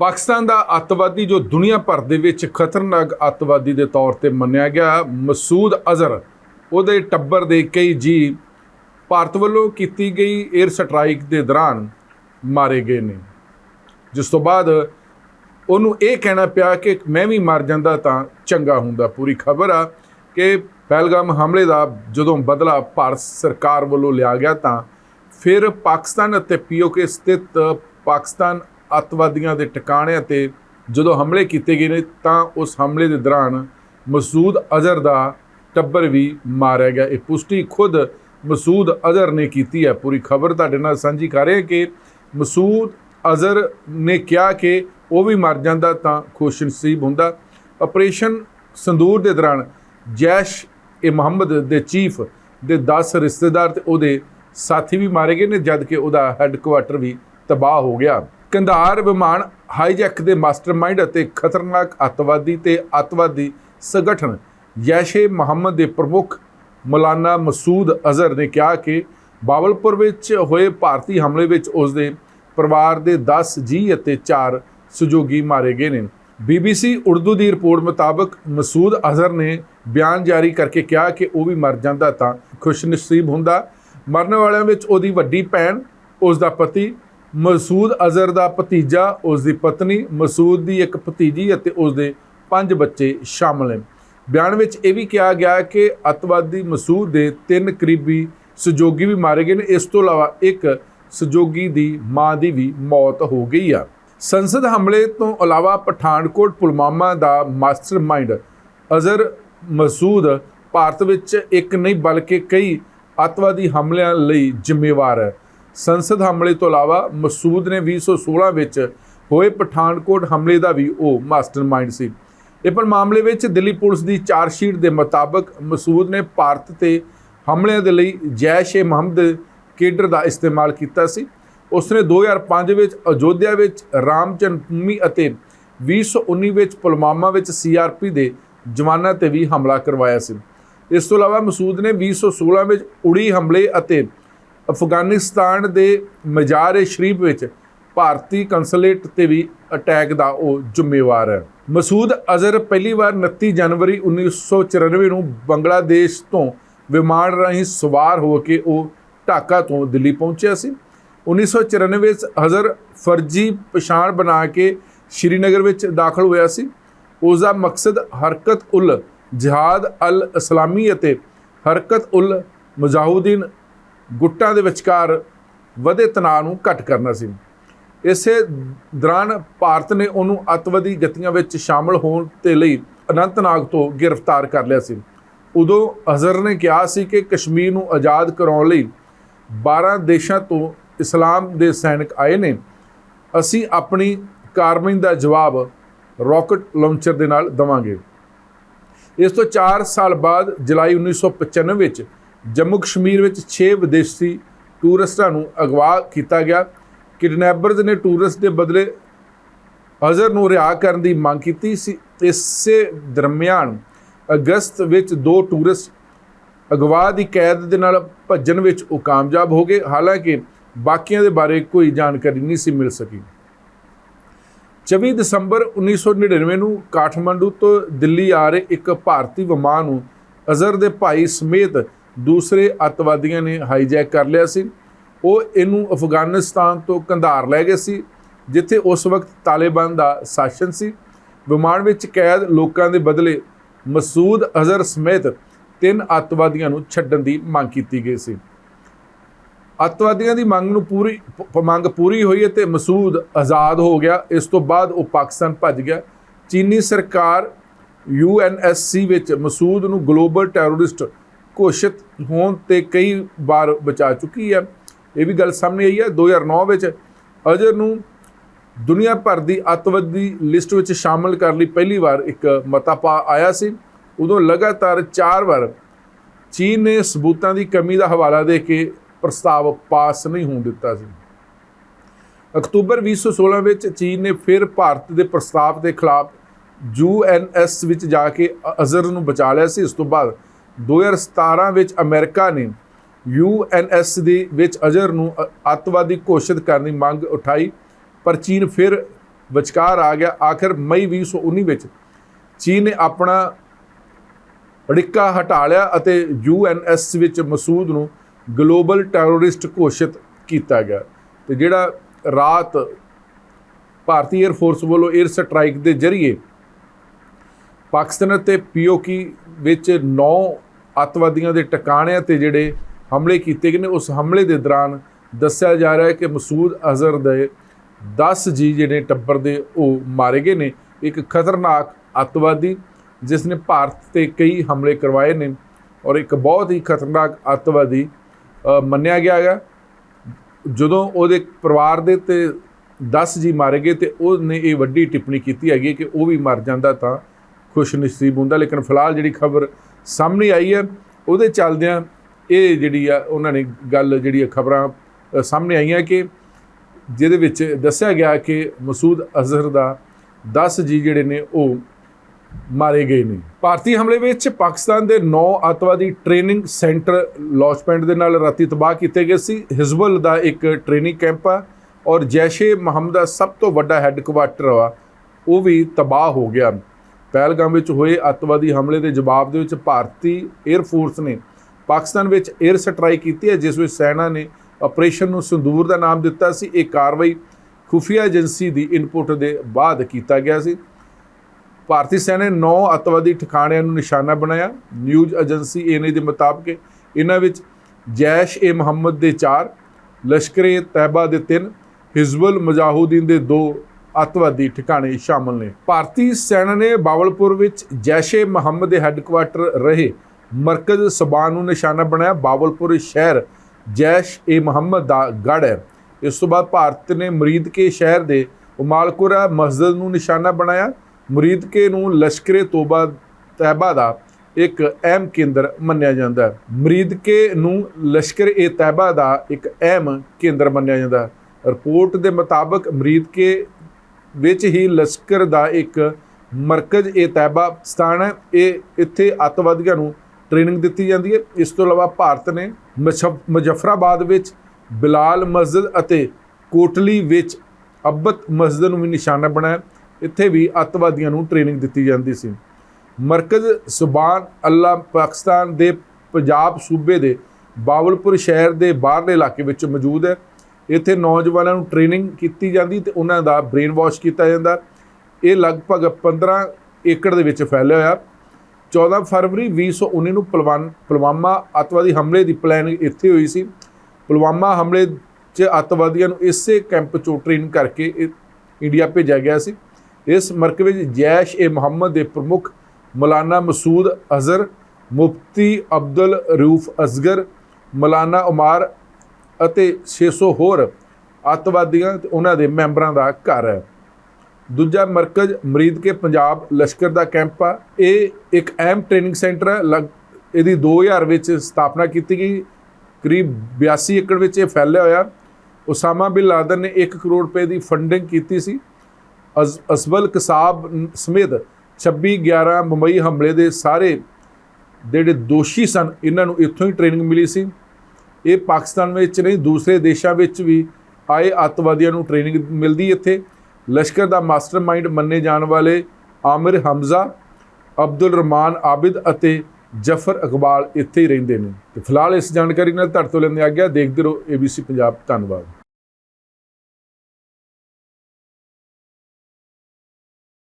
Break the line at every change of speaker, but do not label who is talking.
ਪਾਕਿਸਤਾਨ ਦਾ ਅੱਤਵਾਦੀ ਜੋ ਦੁਨੀਆ ਭਰ ਦੇ ਵਿੱਚ ਖਤਰਨਾਕ ਅੱਤਵਾਦੀ ਦੇ ਤੌਰ ਤੇ ਮੰਨਿਆ ਗਿਆ, ਮਸੂਦ ਅਜ਼ਹਰ, ਉਹਦੇ ਟੱਬਰ ਦੇ ਕਈ ਜੀ ਭਾਰਤ ਵੱਲੋਂ ਕੀਤੀ ਗਈ 에ਅਰ ਸਟ੍ਰਾਈਕ ਦੇ ਦੌਰਾਨ ਮਾਰੇ ਗਏ ਨੇ। ਜਿਸ ਤੋਂ ਬਾਅਦ ਉਹਨੂੰ ਇਹ ਕਹਿਣਾ ਪਿਆ ਕਿ ਮੈਂ ਵੀ ਮਰ ਜਾਂਦਾ ਤਾਂ ਚੰਗਾ ਹੁੰਦਾ। ਪੂਰੀ ਖਬਰ ਆ ਕਿ ਪਹਿਲਗਾਮ ਹਮਲੇ ਦਾ ਜਦੋਂ ਬਦਲਾ ਭਾਰਤ ਸਰਕਾਰ ਵੱਲੋਂ ਲਿਆ ਗਿਆ ਤਾਂ ਫਿਰ ਪਾਕਿਸਤਾਨ ਅਤੇ ਪੀਓਕੇ ਸਥਿਤ ਪਾਕਿਸਤਾਨ ਅੱਤਵਾਦੀਆਂ ਦੇ ਟਿਕਾਣਿਆਂ ਤੇ ਜਦੋਂ ਹਮਲੇ ਕੀਤੇ ਗਏ ਨੇ, ਤਾਂ ਉਸ ਹਮਲੇ ਦੇ ਦੌਰਾਨ ਮਸੂਦ ਅਜ਼ਹਰ ਦਾ ਟੱਬਰ ਵੀ ਮਾਰਿਆ ਗਿਆ। ਇਹ ਪੁਸ਼ਟੀ ਖੁਦ ਮਸੂਦ ਅਜ਼ਹਰ ਨੇ ਕੀਤੀ ਹੈ। ਪੂਰੀ ਖਬਰ ਤੁਹਾਡੇ ਨਾਲ ਸਾਂਝੀ ਕਰ ਰਹੇ ਕਿ ਮਸੂਦ ਅਜ਼ਹਰ ਨੇ ਕਿਹਾ ਕਿ ਉਹ ਵੀ ਮਰ ਜਾਂਦਾ ਤਾਂ ਖੁਸ਼ ਨਸੀਬ ਹੁੰਦਾ। ਆਪਰੇਸ਼ਨ ਸੰਦੂਰ ਦੇ ਦੌਰਾਨ ਜੈਸ਼ ਇਹ ਮੁਹੰਮਦ ਦੇ ਚੀਫ ਦੇ 10 ਰਿਸ਼ਤੇਦਾਰ ਤੇ ਉਹਦੇ ਸਾਥੀ ਵੀ ਮਾਰੇ ਗਏ ਨੇ ਜਦ ਕਿ ਉਹਦਾ ਹੈੱਡਕੁਆਟਰ ਵੀ ਤਬਾਹ ਹੋ ਗਿਆ। ਕੰਧਾਰ ਵਿਮਾਨ ਹਾਈਜੈਕ ਦੇ ਮਾਸਟਰਮਾਈਂਡ ਅਤੇ ਖਤਰਨਾਕ ਅੱਤਵਾਦੀ ਤੇ ਅੱਤਵਾਦੀ ਸੰਗਠਨ ਜੈਸ਼ੇ ਮੁਹੰਮਦ ਦੇ ਪ੍ਰਮੁੱਖ ਮੌਲਾਨਾ ਮਸੂਦ ਅਜ਼ਹਰ ਨੇ ਕਿਹਾ ਕਿ ਬਾਵਲਪੁਰ ਵਿੱਚ ਹੋਏ ਭਾਰਤੀ ਹਮਲੇ ਵਿੱਚ ਉਸ ਦੇ ਪਰਿਵਾਰ ਦੇ 10 ਜੀ ਅਤੇ 4 ਸਹਿਯੋਗੀ ਮਾਰੇ ਗਏ ਨੇ। BBC ਉਰਦੂ ਦੀ ਰਿਪੋਰਟ ਮੁਤਾਬਕ ਮਸੂਦ ਅਜ਼ਹਰ ਨੇ ਬਿਆਨ ਜਾਰੀ ਕਰਕੇ ਕਿਹਾ ਕਿ ਉਹ ਵੀ ਮਰ ਜਾਂਦਾ ਤਾਂ ਖੁਸ਼ਨਸੀਬ ਹੁੰਦਾ। ਮਰਨ ਵਾਲਿਆਂ ਵਿੱਚ ਉਹਦੀ ਵੱਡੀ ਭੈਣ ਉਸ ਦਾ ਪਤੀ ਮਸੂਦ ਅਜ਼ਹਰ ਦਾ ਭਤੀਜਾ ਉਸ ਦੀ ਪਤਨੀ ਮਸੂਦ ਦੀ ਇੱਕ ਭਤੀਜੀ ਅਤੇ ਉਸ ਦੇ ਪੰਜ ਬੱਚੇ ਸ਼ਾਮਲ ਹਨ ਬਿਆਨ ਵਿੱਚ ਇਹ ਵੀ ਕਿਹਾ ਗਿਆ ਕਿ ਅਤਵਾਦੀ ਮਸੂਦ ਦੇ ਤਿੰਨ ਕਰੀਬੀ ਸਹਿਯੋਗੀ ਵੀ ਮਾਰੇ ਗਏ ਨੇ। ਇਸ ਤੋਂ ਇਲਾਵਾ ਇੱਕ ਸਹਿਯੋਗੀ ਦੀ ਮਾਂ ਦੀ ਵੀ ਮੌਤ ਹੋ ਗਈ ਆ। ਸੰਸਦ ਹਮਲੇ ਤੋਂ ਇਲਾਵਾ ਪਠਾਨਕੋਟ ਪੁਲਵਾਮਾ ਦਾ ਮਾਸਟਰਮਾਈਂਡ ਅਜ਼ਹਰ ਮਸੂਦ ਭਾਰਤ ਵਿੱਚ ਇੱਕ ਨਹੀਂ, ਬਲਕਿ ਕਈ ਅੱਤਵਾਦੀ ਹਮਲਿਆਂ ਲਈ ਜ਼ਿੰਮੇਵਾਰ ਹੈ। ਸੰਸਦ ਹਮਲੇ ਤੋਂ ਇਲਾਵਾ ਮਸੂਦ ਨੇ 2016 ਵਿੱਚ ਹੋਏ ਪਠਾਨਕੋਟ ਹਮਲੇ ਦਾ ਵੀ ਉਹ ਮਾਸਟਰਮਾਈਂਡ ਸੀ। ਇਹ ਪਰ ਮਾਮਲੇ ਵਿੱਚ ਦਿੱਲੀ ਪੁਲਿਸ ਦੀ ਚਾਰਜਸ਼ੀਟ ਦੇ ਮੁਤਾਬਕ ਮਸੂਦ ਨੇ ਭਾਰਤ ਤੇ ਹਮਲਿਆਂ ਦੇ ਲਈ ਜੈਸ਼ ਏ ਮੁਹੰਮਦ ਕੇਡਰ ਦਾ ਇਸਤੇਮਾਲ ਕੀਤਾ ਸੀ। ਉਸਨੇ 2005 ਵਿੱਚ ਅਯੋਧਿਆ ਵਿੱਚ ਰਾਮ ਜਨਮ ਭੂਮੀ ਅਤੇ 2019 ਵਿੱਚ ਪੁਲਵਾਮਾ ਵਿੱਚ ਸੀਆਰਪੀ ਦੇ ਜਵਾਨਾਂ ਤੇ ਵੀ ਹਮਲਾ ਕਰਵਾਇਆ ਸੀ। ਇਸ ਤੋਂ ਇਲਾਵਾ ਮਸੂਦ ਨੇ 2016 ਵਿੱਚ ਉੜੀ ਹਮਲੇ ਅਤੇ ਅਫਗਾਨਿਸਤਾਨ ਦੇ ਮਜ਼ਾਰ ਸ਼ਰੀਫ ਵਿੱਚ ਭਾਰਤੀ ਕੰਸੂਲੇਟ ਤੇ ਵੀ ਅਟੈਕ ਦਾ ਉਹ ਜ਼ਿੰਮੇਵਾਰ ਹੈ। ਮਸੂਦ ਅਜ਼ਹਰ ਪਹਿਲੀ ਵਾਰ 29 ਜਨਵਰੀ 1994 ਨੂੰ ਬੰਗਲਾਦੇਸ਼ ਤੋਂ ਵਿਮਾਨ ਰਾਹੀਂ ਸਵਾਰ ਹੋ ਕੇ ਉਹ ਢਾਕਾ ਤੋਂ ਦਿੱਲੀ ਪਹੁੰਚਿਆ ਸੀ। 1994 ਵਿੱਚ ਅਜ਼ਹਰ ਫਰਜ਼ੀ ਪਛਾਣ ਬਣਾ ਕੇ ਸ਼੍ਰੀਨਗਰ ਵਿੱਚ ਦਾਖਲ ਹੋਇਆ ਸੀ। ਉਸ ਦਾ ਮਕਸਦ ਹਰਕਤ ਉਲ ਜਿਹਾਦ ਅਲ ਇਸਲਾਮੀ ਅਤੇ ਹਰਕਤ ਉਲ ਮੁਜਾਹਿਦੀਨ ਗੁੱਟਾਂ ਦੇ ਵਿਚਕਾਰ ਵਧੇ ਤਣਾਅ ਨੂੰ ਘਟ ਕਰਨਾ ਸੀ। ਇਸੇ ਦੌਰਾਨ ਭਾਰਤ ਨੇ ਉਹਨੂੰ ਅੱਤਵਾਦੀ ਗਤੀਆਂ ਵਿੱਚ ਸ਼ਾਮਲ ਹੋਣ ਤੇ ਲਈ ਅਨੰਤਨਾਗ ਤੋਂ ਗ੍ਰਿਫਤਾਰ ਕਰ ਲਿਆ ਸੀ। ਉਦੋਂ ਅਜ਼ਹਰ ਨੇ ਕਿਹਾ ਸੀ ਕਿ ਕਸ਼ਮੀਰ ਨੂੰ ਆਜ਼ਾਦ ਕਰਾਉਣ ਲਈ 12 ਦੇਸ਼ਾਂ ਤੋਂ ਇਸਲਾਮ ਦੇ ਸੈਨਿਕ ਆਏ ਨੇ। ਅਸੀਂ ਆਪਣੀ ਕਾਰਵਾਈ ਦਾ ਜਵਾਬ ਰਾਕਟ ਲਾਂਚਰ ਦੇ ਨਾਲ ਦਵਾਂਗੇ। ਇਸ ਤੋਂ 4 ਸਾਲ ਬਾਅਦ ਜੁਲਾਈ 1995 ਵਿੱਚ ਜੰਮੂ ਕਸ਼ਮੀਰ ਵਿੱਚ 6 ਵਿਦੇਸ਼ੀ ਟੂਰਿਸਟਾਂ ਨੂੰ ਅਗਵਾ ਕੀਤਾ ਗਿਆ। ਕਿਡਨੈਪਰਜ਼ ਨੇ ਟੂਰਿਸਟ ਦੇ ਬਦਲੇ ਅਜ਼ਹਰ ਨੂੰ ਰਿਹਾ ਕਰਨ ਦੀ ਮੰਗ ਕੀਤੀ ਸੀ। ਇਸੇ ਦਰਮਿਆਨ ਅਗਸਤ ਵਿੱਚ ਦੋ ਟੂਰਿਸਟ ਅਗਵਾ ਦੀ ਕੈਦ ਦੇ ਨਾਲ ਭੱਜਣ ਵਿੱਚ ਉਹ ਕਾਮਯਾਬ ਹੋ ਗਏ। ਹਾਲਾਂਕਿ ਬਾਕੀਆਂ ਦੇ ਬਾਰੇ ਕੋਈ ਜਾਣਕਾਰੀ ਨਹੀਂ ਸੀ ਮਿਲ ਸਕੀ। 24 ਦਸੰਬਰ 1999 ਨੂੰ ਕਾਠਮੰਡੂ ਤੋਂ ਦਿੱਲੀ ਆ ਰਹੇ ਇੱਕ ਭਾਰਤੀ ਵਿਮਾਨ ਨੂੰ ਅਜ਼ਹਰ ਦੇ ਭਾਈ ਸਮੇਤ ਦੂਸਰੇ ਅੱਤਵਾਦੀਆਂ ਨੇ ਹਾਈਜੈਕ ਕਰ ਲਿਆ ਸੀ। ਉਹ ਇਹਨੂੰ ਅਫਗਾਨਿਸਤਾਨ ਤੋਂ ਕੰਧਾਰ ਲੈ ਗਏ ਸੀ, ਜਿੱਥੇ ਉਸ ਵਕਤ ਤਾਲਿਬਾਨ ਦਾ ਸ਼ਾਸਨ ਸੀ। ਵਿਮਾਨ ਵਿੱਚ ਕੈਦ ਲੋਕਾਂ ਦੇ ਬਦਲੇ ਮਸੂਦ ਅਜ਼ਹਰ ਸਮੇਤ ਤਿੰਨ ਅੱਤਵਾਦੀਆਂ ਨੂੰ ਛੱਡਣ ਦੀ ਮੰਗ ਕੀਤੀ ਗਈ ਸੀ। ਅੱਤਵਾਦੀਆਂ ਦੀ ਮੰਗ ਨੂੰ ਪੂਰੀ ਮੰਗ ਪੂਰੀ ਹੋਈ ਅਤੇ ਮਸੂਦ ਆਜ਼ਾਦ ਹੋ ਗਿਆ। ਇਸ ਤੋਂ ਬਾਅਦ ਉਹ ਪਾਕਿਸਤਾਨ ਭੱਜ ਗਿਆ। ਚੀਨੀ ਸਰਕਾਰ ਯੂਐਨਐਸਸੀ ਵਿੱਚ ਮਸੂਦ ਨੂੰ ਗਲੋਬਲ ਟੈਰੋਰਿਸਟ ਘੋਸ਼ਿਤ ਹੋਣ ਤੇ ਕਈ ਵਾਰ ਬਚਾ ਚੁੱਕੀ ਹੈ। ਇਹ ਵੀ ਗੱਲ ਸਾਹਮਣੇ ਆਈ ਹੈ। 2009 ਵਿੱਚ ਅਜ਼ਹਰ ਨੂੰ ਦੁਨੀਆ ਭਰ ਦੀ ਅੱਤਵਾਦੀ ਲਿਸਟ ਵਿੱਚ ਸ਼ਾਮਲ ਕਰਨ ਲਈ ਪਹਿਲੀ ਵਾਰ ਇੱਕ ਮਤਾ ਪਾ ਆਇਆ ਸੀ। ਉਦੋਂ ਲਗਾਤਾਰ 4 ਵਾਰ ਚੀਨ ਨੇ ਸਬੂਤਾਂ ਦੀ ਕਮੀ ਦਾ ਹਵਾਲਾ ਦੇ ਕੇ ਪ੍ਰਸਤਾਵ ਪਾਸ ਨਹੀਂ ਹੋਣ ਦਿੱਤਾ ਸੀ। ਅਕਤੂਬਰ 2016 ਵਿੱਚ ਚੀਨ ਨੇ ਫਿਰ ਭਾਰਤ ਦੇ ਪ੍ਰਸਤਾਵ ਦੇ ਖਿਲਾਫ ਯੂਐਨਐਸ ਵਿੱਚ ਜਾ ਕੇ ਅ- ਅਜ਼ਹਰ ਨੂੰ ਬਚਾ ਲਿਆ ਸੀ। ਇਸ ਤੋਂ ਬਾਅਦ 2017 ਵਿੱਚ ਅਮਰੀਕਾ ਨੇ ਯੂਐਨਐਸ ਦੇ ਵਿੱਚ ਅਜ਼ਹਰ ਨੂੰ ਅ- ਅੱਤਵਾਦੀ ਘੋਸ਼ਿਤ ਕਰਨ ਦੀ ਮੰਗ ਉਠਾਈ, ਪਰ ਚੀਨ ਫਿਰ ਵਿਚਕਾਰ ਆ ਗਿਆ। ਆਖਰ ਮਈ 2019 ਵਿੱਚ ਚੀਨ ਨੇ ਆਪਣਾ ਅੜਿੱਕਾ ਹਟਾ ਲਿਆ ਅਤੇ ਯੂਐਨਐਸ ਵਿੱਚ ਮਸੂਦ ਨੂੰ ਗਲੋਬਲ ਟੈਰੋਰਿਸਟ ਘੋਸ਼ਿਤ ਕੀਤਾ ਗਿਆ। ਤੇ ਜਿਹੜਾ ਰਾਤ ਭਾਰਤੀ 에ਅਰ ਫੋਰਸ ਵੱਲੋਂ 에ਅਰ ਸਟ੍ਰਾਈਕ ਦੇ ਜ਼ਰੀਏ ਪਾਕਿਸਤਾਨ ਅਤੇ ਪੀਓਕੀ ਵਿੱਚ 9 ਅੱਤਵਾਦੀਆਂ ਦੇ ਟਿਕਾਣਿਆਂ ਤੇ ਜਿਹੜੇ ਹਮਲੇ ਕੀਤੇ ਗਏ ਨੇ, ਉਸ ਹਮਲੇ ਦੇ ਦੌਰਾਨ ਦੱਸਿਆ ਜਾ ਰਿਹਾ ਹੈ ਕਿ ਮਸੂਦ ਅਜ਼ਹਰ ਦੇ 10 ਜੀ ਜਿਹੜੇ ਟੱਬਰ ਦੇ ਉਹ ਮਾਰੇ ਗਏ ਨੇ। ਇੱਕ ਖਤਰਨਾਕ ਅੱਤਵਾਦੀ, ਜਿਸ ਨੇ ਭਾਰਤ ਤੇ ਕਈ ਹਮਲੇ ਕਰਵਾਏ ਨੇ ਔਰ ਇੱਕ ਬਹੁਤ ਹੀ ਖਤਰਨਾਕ ਅੱਤਵਾਦੀ ਮੰਨਿਆ ਗਿਆ ਹੈ ਜਦੋਂ ਉਹਦੇ ਪਰਿਵਾਰ ਦੇ ਤੇ 10 ਜੀ ਮਾਰੇ ਗਏ ਤੇ ਉਹਨੇ ਇਹ ਵੱਡੀ ਟਿੱਪਣੀ ਕੀਤੀ ਹੈਗੀ ਕਿ ਉਹ ਵੀ ਮਰ ਜਾਂਦਾ ਤਾਂ ਖੁਸ਼ ਨਸੀਬ ਹੁੰਦਾ। ਲੇਕਿਨ ਫਿਲਹਾਲ ਜਿਹੜੀ ਖਬਰ ਸਾਹਮਣੇ ਆਈ ਹੈ। ਉਹਦੇ ਚੱਲਦਿਆਂ ਇਹ ਜਿਹੜੀ ਆ, ਉਹਨਾਂ ਨੇ ਗੱਲ ਜਿਹੜੀ ਆ, ਖਬਰਾਂ ਸਾਹਮਣੇ ਆਈਆਂ ਕਿ ਜਿਹਦੇ ਵਿੱਚ ਦੱਸਿਆ ਗਿਆ ਕਿ ਮਸੂਦ ਅਜ਼ਹਰ ਦਾ 10 ਜੀ ਜਿਹੜੇ ਨੇ, ਉਹ ਮਾਰੇ ਗਏ ਨੇ। ਭਾਰਤੀ ਹਮਲੇ ਵਿੱਚ ਪਾਕਿਸਤਾਨ ਦੇ 9 ਅੱਤਵਾਦੀ ਟ੍ਰੇਨਿੰਗ ਸੈਂਟਰ ਲਾਂਚਪੈਡ ਦੇ ਨਾਲ ਰਾਤੀ ਤਬਾਹ ਕੀਤੇ ਗਏ ਸੀ। ਹਿਜ਼ਬੁਲ ਦਾ ਇੱਕ ਟ੍ਰੇਨਿੰਗ ਕੈਂਪ ਆ ਔਰ ਜੈਸ਼ੇ ਮੁਹੰਮਦ ਦਾ ਸਭ ਤੋਂ ਵੱਡਾ ਹੈੱਡਕੁਆਟਰ ਆ, ਉਹ ਵੀ ਤਬਾਹ ਹੋ ਗਿਆ। ਪਹਿਲਗਾਮ ਵਿੱਚ ਹੋਏ ਅੱਤਵਾਦੀ ਹਮਲੇ ਦੇ ਜਵਾਬ ਦੇ ਵਿੱਚ ਭਾਰਤੀ 에ਅਰ ਫੋਰਸ ਨੇ ਪਾਕਿਸਤਾਨ ਵਿੱਚ 에ਅਰ ਸਟ੍ਰਾਈਕ ਕੀਤੀ ਹੈ, ਜਿਸ ਵਿੱਚ ਸੈਨਾ ਨੇ ਆਪਰੇਸ਼ਨ ਨੂੰ ਸੰਦੂਰ ਦਾ ਨਾਮ ਦਿੱਤਾ ਸੀ। ਇਹ ਕਾਰਵਾਈ ਖੁਫੀਆ ਏਜੰਸੀ ਦੀ ਇਨਪੁਟ ਦੇ ਬਾਅਦ ਕੀਤਾ ਗਿਆ ਸੀ। ਭਾਰਤੀ ਸੈਨਾ ਨੇ 9 ਅੱਤਵਾਦੀ ਠਿਕਾਣਿਆਂ ਨੂੰ ਨਿਸ਼ਾਨਾ ਬਣਾਇਆ। ਨਿਊਜ਼ ਏਜੰਸੀ ਏਐਨਏ ਦੇ ਮੁਤਾਬਕ ਇਹਨਾਂ ਵਿੱਚ ਜੈਸ਼ ਏ ਮੁਹੰਮਦ ਦੇ 4 ਲਸ਼ਕਰ-ਏ ਤੈਬਾ ਦੇ 3 ਹਿਜ਼ਬੁਲ ਮੁਜਾਹਿਦੀਨ ਦੇ 2 ਅੱਤਵਾਦੀ ਠਿਕਾਣੇ ਸ਼ਾਮਲ ਨੇ। ਭਾਰਤੀ ਸੈਨਾ ਨੇ ਬਾਵਲਪੁਰ ਵਿੱਚ ਜੈਸ਼-ਏ ਮੁਹੰਮਦ ਦੇ ਹੈੱਡਕੁਆਰਟਰ ਰਹੇ ਮਰਕਜ਼ ਸਬਾਨ ਨੂੰ ਨਿਸ਼ਾਨਾ ਬਣਾਇਆ। ਬਾਵਲਪੁਰ ਸ਼ਹਿਰ ਜੈਸ਼ ਏ ਮੁਹੰਮਦ ਦਾ ਗੜ੍ਹ ਹੈ। ਇਸ ਤੋਂ ਬਾਅਦ ਭਾਰਤ ਨੇ ਮਰੀਦਕੇ ਸ਼ਹਿਰ ਦੇ ਉਮਾਲਕੁਰਾ ਮਸਜਿਦ ਨੂੰ ਨਿਸ਼ਾਨਾ ਬਣਾਇਆ। ਮੁਰੀਦਕੇ ਨੂੰ ਲਸ਼ਕਰੇ ਤੋਬਾ ਤੈਬਾ ਦਾ ਇੱਕ ਅਹਿਮ ਕੇਂਦਰ ਮੰਨਿਆ ਜਾਂਦਾ ਹੈ। ਮੁਰੀਦਕੇ ਨੂੰ ਲਸ਼ਕਰ ਏ ਤੈਬਾ ਦਾ ਇੱਕ ਅਹਿਮ ਕੇਂਦਰ ਮੰਨਿਆ ਜਾਂਦਾ ਹੈ। ਰਿਪੋਰਟ ਦੇ ਮੁਤਾਬਕ ਮੁਰੀਦਕੇ ਵਿੱਚ ਹੀ ਲਸ਼ਕਰ ਦਾ ਇੱਕ ਮਰਕਜ਼ ਇਹ ਤੈਬਾ ਸਥਾਨ ਹੈ। ਇਹ ਇੱਥੇ ਅੱਤਵਾਦੀਆਂ ਨੂੰ ਟ੍ਰੇਨਿੰਗ ਦਿੱਤੀ ਜਾਂਦੀ ਹੈ। ਇਸ ਤੋਂ ਇਲਾਵਾ ਭਾਰਤ ਨੇ ਮੁਸ਼ਫ- ਮੁਜ਼ੱਫਰਾਬਾਦ ਵਿੱਚ ਬਿਲਾਲ ਮਸਜਿਦ ਅਤੇ ਕੋਟਲੀ ਵਿੱਚ ਅਬਤ ਮਸਜਿਦ ਨੂੰ ਵੀ ਨਿਸ਼ਾਨਾ ਬਣਾਇਆ। ਇੱਥੇ ਵੀ ਅੱਤਵਾਦੀਆਂ ਨੂੰ ਟ੍ਰੇਨਿੰਗ ਦਿੱਤੀ ਜਾਂਦੀ ਸੀ। ਮਰਕਜ਼ ਸੁਬਾਨ ਅੱਲਾ ਪਾਕਿਸਤਾਨ ਦੇ ਪੰਜਾਬ ਸੂਬੇ ਦੇ ਬਾਵਲਪੁਰ ਸ਼ਹਿਰ ਦੇ ਬਾਹਰਲੇ ਇਲਾਕੇ ਵਿੱਚ ਮੌਜੂਦ ਹੈ। ਇੱਥੇ ਨੌਜਵਾਨਾਂ ਨੂੰ ਟ੍ਰੇਨਿੰਗ ਕੀਤੀ ਜਾਂਦੀ ਤੇ ਉਹਨਾਂ ਦਾ ਬ੍ਰੇਨ ਵਾਸ਼ ਕੀਤਾ ਜਾਂਦਾ। ਇਹ ਲਗਭਗ 15 ਏਕੜ ਦੇ ਵਿੱਚ ਫੈਲਿਆ ਹੋਇਆ। 14 ਫਰਵਰੀ 2019 ਨੂੰ ਪਲਵਾਨ, ਪੁਲਵਾਮਾ ਅੱਤਵਾਦੀ ਹਮਲੇ ਦੀ ਪਲੈਨਿੰਗ ਇੱਥੇ ਹੋਈ ਸੀ। ਪੁਲਵਾਮਾ ਹਮਲੇ 'ਚ ਅੱਤਵਾਦੀਆਂ ਨੂੰ ਇਸੇ ਕੈਂਪ 'ਚੋਂ ਟ੍ਰੇਨ ਕਰਕੇ ਇੰਡੀਆ ਭੇਜਿਆ ਗਿਆ ਸੀ। ਇਸ ਮਰਕਜ਼ ਵਿੱਚ ਜੈਸ਼ ਏ ਮੁਹੰਮਦ ਦੇ ਪ੍ਰਮੁੱਖ ਮੌਲਾਨਾ ਮਸੂਦ ਅਜ਼ਹਰ, ਮੁਫਤੀ ਅਬਦੁਲ ਰੂਫ਼ ਅਸਗਰ ਮੌਲਾਨਾ ਉਮਾਰ ਅਤੇ 600 ਹੋਰ ਅੱਤਵਾਦੀਆਂ ਤੇ ਉਹਨਾਂ ਦੇ ਮੈਂਬਰਾਂ ਦਾ ਘਰ ਹੈ। ਦੂਜਾ ਮਰਕਜ਼ ਮਰੀਦ ਕੇ ਪੰਜਾਬ ਲਸ਼ਕਰ ਦਾ ਕੈਂਪ ਆ। ਇਹ ਇੱਕ ਅਹਿਮ ਟ੍ਰੇਨਿੰਗ ਸੈਂਟਰ ਹੈ। ਲਗ- ਇਹਦੀ 2000 ਵਿੱਚ ਸਥਾਪਨਾ ਕੀਤੀ ਗਈ। ਕਰੀਬ 82 ਏਕੜ ਵਿੱਚ ਇਹ ਫੈਲਿਆ ਹੋਇਆ। ਉਸਾਮਾ ਬਿਨ ਲਾਦਨ ਨੇ 1 ਕਰੋੜ ਰੁਪਏ ਦੀ ਫੰਡਿੰਗ ਕੀਤੀ ਸੀ। ਅਜ਼- ਅਸਬਲ ਕਸਾਬ ਸਮੇਤ 26 11 ਮੁੰਬਈ ਹਮਲੇ ਦੇ ਸਾਰੇ ਜਿਹੜੇ ਦੋਸ਼ੀ ਸਨ, ਇਹਨਾਂ ਨੂੰ ਇੱਥੋਂ ਹੀ ਟ੍ਰੇਨਿੰਗ ਮਿਲੀ ਸੀ। ਇਹ ਪਾਕਿਸਤਾਨ ਵਿੱਚ ਨਹੀਂ, ਦੂਸਰੇ ਦੇਸ਼ਾਂ ਵਿੱਚ ਵੀ ਆਏ ਅੱਤਵਾਦੀਆਂ ਨੂੰ ਟ੍ਰੇਨਿੰਗ ਮਿਲਦੀ ਇੱਥੇ। ਲਸ਼ਕਰ ਦਾ ਮਾਸਟਰਮਾਈਂਡ ਮੰਨੇ ਜਾਣ ਵਾਲੇ ਆਮਿਰ ਹਮਜ਼ਾ, ਅਬਦੁਲ ਰਹਿਮਾਨ ਆਬਿਦ ਅਤੇ ਜਫਰ ਇਕਬਾਲ ਇੱਥੇ ਹੀ ਰਹਿੰਦੇ ਨੇ। ਤੇ ਫਿਲਹਾਲ ਇਸ ਜਾਣਕਾਰੀ ਨਾਲ ਤੁਹਾਡੇ ਤੋਂ ਲੈਂਦੇ ਆ ਗਿਆ ਦੇਖਦੇ ਰਹੋ ABC ਪੰਜਾਬ। ਧੰਨਵਾਦ।